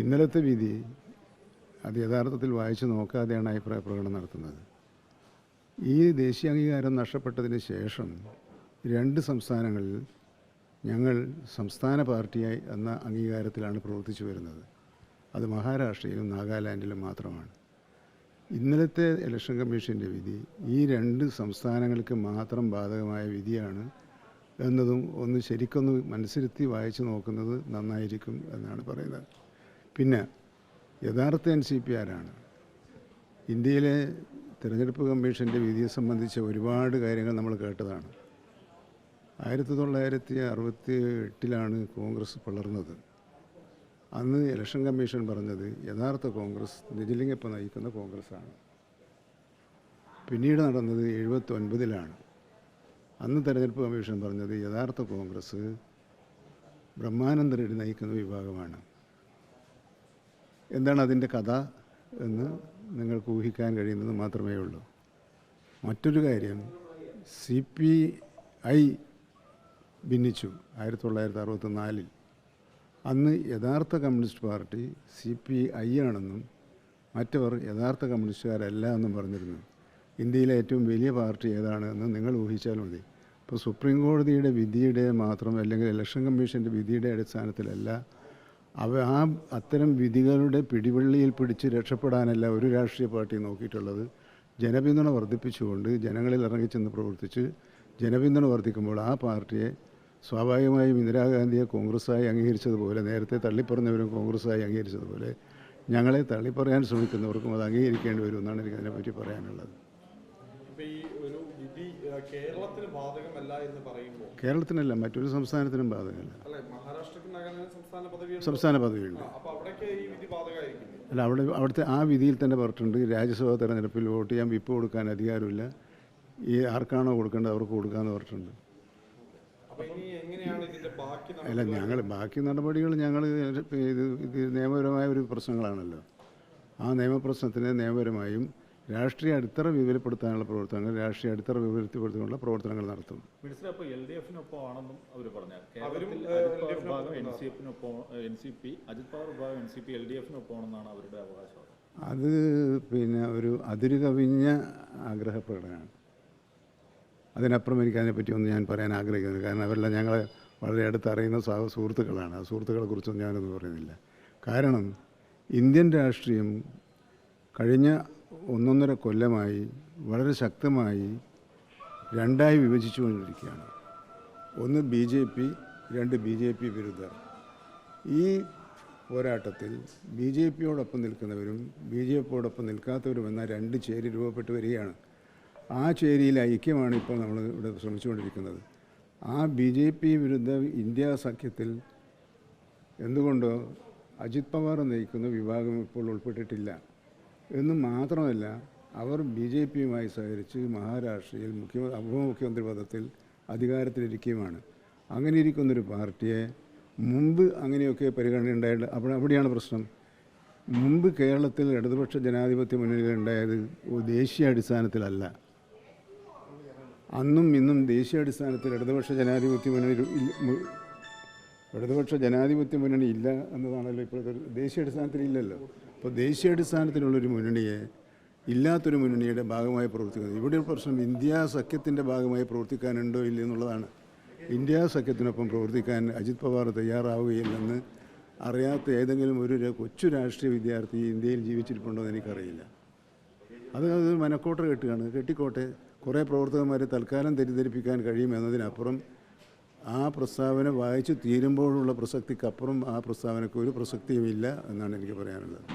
ഇന്നലത്തെ വിധി അത് യഥാർത്ഥത്തിൽ വായിച്ചു നോക്കാതെയാണ് അഭിപ്രായ പ്രകടനം നടത്തുന്നത്. ഈ ദേശീയ അംഗീകാരം നഷ്ടപ്പെട്ടതിന് ശേഷം രണ്ട് സംസ്ഥാനങ്ങളിൽ ഞങ്ങൾ സംസ്ഥാന പാർട്ടിയായി എന്ന അംഗീകാരത്തിലാണ് പ്രവർത്തിച്ചു വരുന്നത്. അത് മഹാരാഷ്ട്രയിലും നാഗാലാൻഡിലും മാത്രമാണ്. ഇന്നലത്തെ ഇലക്ഷൻ കമ്മീഷന്റെ വിധി ഈ രണ്ട് സംസ്ഥാനങ്ങൾക്ക് മാത്രം ബാധകമായ വിധിയാണ് എന്നതും ഒന്ന് ശരിക്കൊന്ന് മനസ്സിരുത്തി വായിച്ചു നോക്കുന്നത് നന്നായിരിക്കും എന്നാണ് പറയുന്നത്. പിന്നെ യഥാർത്ഥ എൻ സി പി ആരാണ്? ഇന്ത്യയിലെ തിരഞ്ഞെടുപ്പ് കമ്മീഷന്റെ വിധിയെ സംബന്ധിച്ച ഒരുപാട് കാര്യങ്ങൾ നമ്മൾ കേട്ടതാണ്. ആയിരത്തി തൊള്ളായിരത്തി അറുപത്തി എട്ടിലാണ് കോൺഗ്രസ് പിളർന്നത്. അന്ന് ഇലക്ഷൻ കമ്മീഷൻ പറഞ്ഞത് യഥാർത്ഥ കോൺഗ്രസ് നിജലിംഗപ്പ നയിക്കുന്ന കോൺഗ്രസ്സാണ്. പിന്നീട് നടന്നത് എഴുപത്തി ഒൻപതിലാണ് അന്ന് തെരഞ്ഞെടുപ്പ് കമ്മീഷൻ പറഞ്ഞത് യഥാർത്ഥ കോൺഗ്രസ് ബ്രഹ്മാനന്ദ റെഡ്ഡി നയിക്കുന്ന വിഭാഗമാണ്. എന്താണ് അതിന്റെ കഥ എന്ന് നിങ്ങൾക്ക് ഊഹിക്കാൻ കഴിയുന്നത് മാത്രമേ ഉള്ളൂ. മറ്റൊരു കാര്യം സി പി ഐ ഭിന്നിച്ചു ആയിരത്തി തൊള്ളായിരത്തി അറുപത്തി നാലിൽ അന്ന് യഥാർത്ഥ communist party C P I ആണെന്നും മറ്റവർ യഥാർത്ഥ കമ്മ്യൂണിസ്റ്റുകാരല്ല എന്നും പറഞ്ഞിരുന്നു. ഇന്ത്യയിലെ ഏറ്റവും വലിയ പാർട്ടി ഏതാണ് എന്ന് നിങ്ങൾ ഊഹിച്ചാൽ മതി. ഇപ്പോൾ സുപ്രീം കോടതിയുടെ വിധിയുടെ മാത്രം അല്ലെങ്കിൽ ഇലക്ഷൻ കമ്മീഷന്റെ വിധിയുടെ അടിസ്ഥാനത്തിലല്ല അവ ആ അത്തരം വിധികളുടെ പിടിവള്ളിയിൽ പിടിച്ച് രക്ഷപ്പെടാനല്ല ഒരു രാഷ്ട്രീയ പാർട്ടി നോക്കിയിട്ടുള്ളത്. ജനപിന്തുണ വർദ്ധിപ്പിച്ചുകൊണ്ട് ജനങ്ങളിൽ ഇറങ്ങിച്ചെന്ന് പ്രവർത്തിച്ച് ജനപിന്തുണ വർദ്ധിക്കുമ്പോൾ ആ പാർട്ടിയെ സ്വാഭാവികമായും ഇന്ദിരാഗാന്ധിയെ കോൺഗ്രസ്സായി അംഗീകരിച്ചതുപോലെ നേരത്തെ തള്ളിപ്പറഞ്ഞവരും കോൺഗ്രസ്സായി അംഗീകരിച്ചതുപോലെ ഞങ്ങളെ തള്ളിപ്പറയാൻ ശ്രമിക്കുന്നവർക്കും അത് അംഗീകരിക്കേണ്ടി വരും എന്നാണ് എനിക്ക് അതിനെപ്പറ്റി പറയാനുള്ളത്. കേരളത്തിനല്ല മറ്റൊരു സംസ്ഥാനത്തിനും ബാധകമല്ല. സംസ്ഥാന പദവിയുണ്ട്. അല്ല അവിടെ അവിടുത്തെ ആ വിധിയിൽ തന്നെ പറഞ്ഞിട്ടുണ്ട് രാജ്യസഭാ തെരഞ്ഞെടുപ്പിൽ വോട്ട് ചെയ്യാൻ വിപ്പ് കൊടുക്കാൻ അധികാരമില്ല. ഈ ആർക്കാണോ കൊടുക്കേണ്ടത് അവർക്ക് കൊടുക്കാമെന്ന് പറഞ്ഞിട്ടുണ്ട്. അല്ല ഞങ്ങൾ ബാക്കി നടപടികൾ ഞങ്ങൾ ഇത് ഇത് നിയമപരമായ ഒരു പ്രശ്നങ്ങളാണല്ലോ. ആ നിയമപ്രശ്നത്തിന് നിയമപരമായും രാഷ്ട്രീയ അടിത്തറ വിപുലപ്പെടുത്താനുള്ള പ്രവർത്തനങ്ങൾ രാഷ്ട്രീയ അടിത്തറ വിപുലപ്പെടുത്താനുള്ള പ്രവർത്തനങ്ങൾ നടത്തും അത് പിന്നെ ഒരു അതിരുകവിഞ്ഞ ആഗ്രഹപ്രകടനമാണ്. അതിനപ്പുറം എനിക്ക് അതിനെപ്പറ്റി ഒന്നും ഞാൻ പറയാൻ ആഗ്രഹിക്കുന്നില്ല. കാരണം അവരെല്ലാം ഞങ്ങളെ വളരെ അടുത്ത് അറിയുന്ന സഹ സുഹൃത്തുക്കളാണ്. ആ സുഹൃത്തുക്കളെ കുറിച്ചൊന്നും ഞാനൊന്നും പറയുന്നില്ല. കാരണം ഇന്ത്യൻ രാഷ്ട്രീയം കഴിഞ്ഞ ഒന്നൊന്നര കൊല്ലമായി വളരെ ശക്തമായി രണ്ടായി വിഭജിച്ചുകൊണ്ടിരിക്കുകയാണ്. ഒന്ന് ബി ജെ പി രണ്ട് ബി ജെ പി വിരുദ്ധർ ഈ പോരാട്ടത്തിൽ ബി ജെ പിയോടൊപ്പം നിൽക്കുന്നവരും ബി ജെ പിയോടൊപ്പം നിൽക്കാത്തവരും എന്ന രണ്ട് ചേരി രൂപപ്പെട്ട് വരികയാണ്. ആ ചേരിയിൽ ഐക്യമാണ് ഇപ്പോൾ നമ്മൾ ഇവിടെ ശ്രമിച്ചുകൊണ്ടിരിക്കുന്നത്. ആ ബി ജെ പി വിരുദ്ധ ഇന്ത്യ സഖ്യത്തിൽ എന്തുകൊണ്ടോ അജിത് പവാർ നയിക്കുന്ന വിഭാഗം ഇപ്പോൾ ഉൾപ്പെട്ടിട്ടില്ല. എന്ന് മാത്രമല്ല അവർ ബി ജെ പിയുമായി സഹകരിച്ച് മഹാരാഷ്ട്രയിൽ മുഖ്യ ഉപമുഖ്യമന്ത്രി പദത്തിൽ അധികാരത്തിലിരിക്കുകയുമാണ്. അങ്ങനെ ഇരിക്കുന്നൊരു പാർട്ടിയെ മുമ്പ് അങ്ങനെയൊക്കെ പരിഗണന ഉണ്ടായിട്ട് അവിടെ അവിടെയാണ് പ്രശ്നം. മുമ്പ് കേരളത്തിൽ ഇടതുപക്ഷ ജനാധിപത്യ മുന്നണികൾ ഉണ്ടായത് ദേശീയ അടിസ്ഥാനത്തിലല്ല അന്നും ഇന്നും ദേശീയ അടിസ്ഥാനത്തിൽ ഇടതുപക്ഷ ജനാധിപത്യ മുന്നണി ഇടതുപക്ഷ ജനാധിപത്യ മുന്നണി ഇല്ല എന്നതാണല്ലോ ഇപ്പോഴത്തെ ഒരു- ദേശീയ അടിസ്ഥാനത്തിൽ ഇല്ലല്ലോ. അപ്പോൾ ദേശീയ അടിസ്ഥാനത്തിലുള്ളൊരു മുന്നണിയെ ഇല്ലാത്തൊരു മുന്നണിയുടെ ഭാഗമായി പ്രവർത്തിക്കുന്നത് ഇവിടെ പ്രശ്നം ഇന്ത്യ സഖ്യത്തിന്റെ ഭാഗമായി പ്രവർത്തിക്കാനുണ്ടോ ഇല്ല എന്നുള്ളതാണ്. ഇന്ത്യ സഖ്യത്തിനൊപ്പം പ്രവർത്തിക്കാൻ അജിത് പവാർ തയ്യാറാവുകയില്ലെന്ന് അറിയാത്ത ഏതെങ്കിലും ഒരു കൊച്ചു രാഷ്ട്രീയ വിദ്യാർത്ഥി ഇന്ത്യയിൽ ജീവിച്ചിരിപ്പുണ്ടോ എന്ന് എനിക്കറിയില്ല. അത് അത് മനക്കോട്ട കെട്ടുകയാണ്. കെട്ടിക്കോട്ടെ. കുറേ പ്രവർത്തകന്മാരെ തൽക്കാലം തെറ്റിദ്ധരിപ്പിക്കാൻ കഴിയും എന്നതിനപ്പുറം ആ പ്രസ്താവന വായിച്ചു തീരുമ്പോഴുള്ള പ്രസക്തിക്കപ്പുറം ആ പ്രസ്താവനയ്ക്ക് ഒരു പ്രസക്തിയുമില്ല എന്നാണ് എനിക്ക് പറയാനുള്ളത്.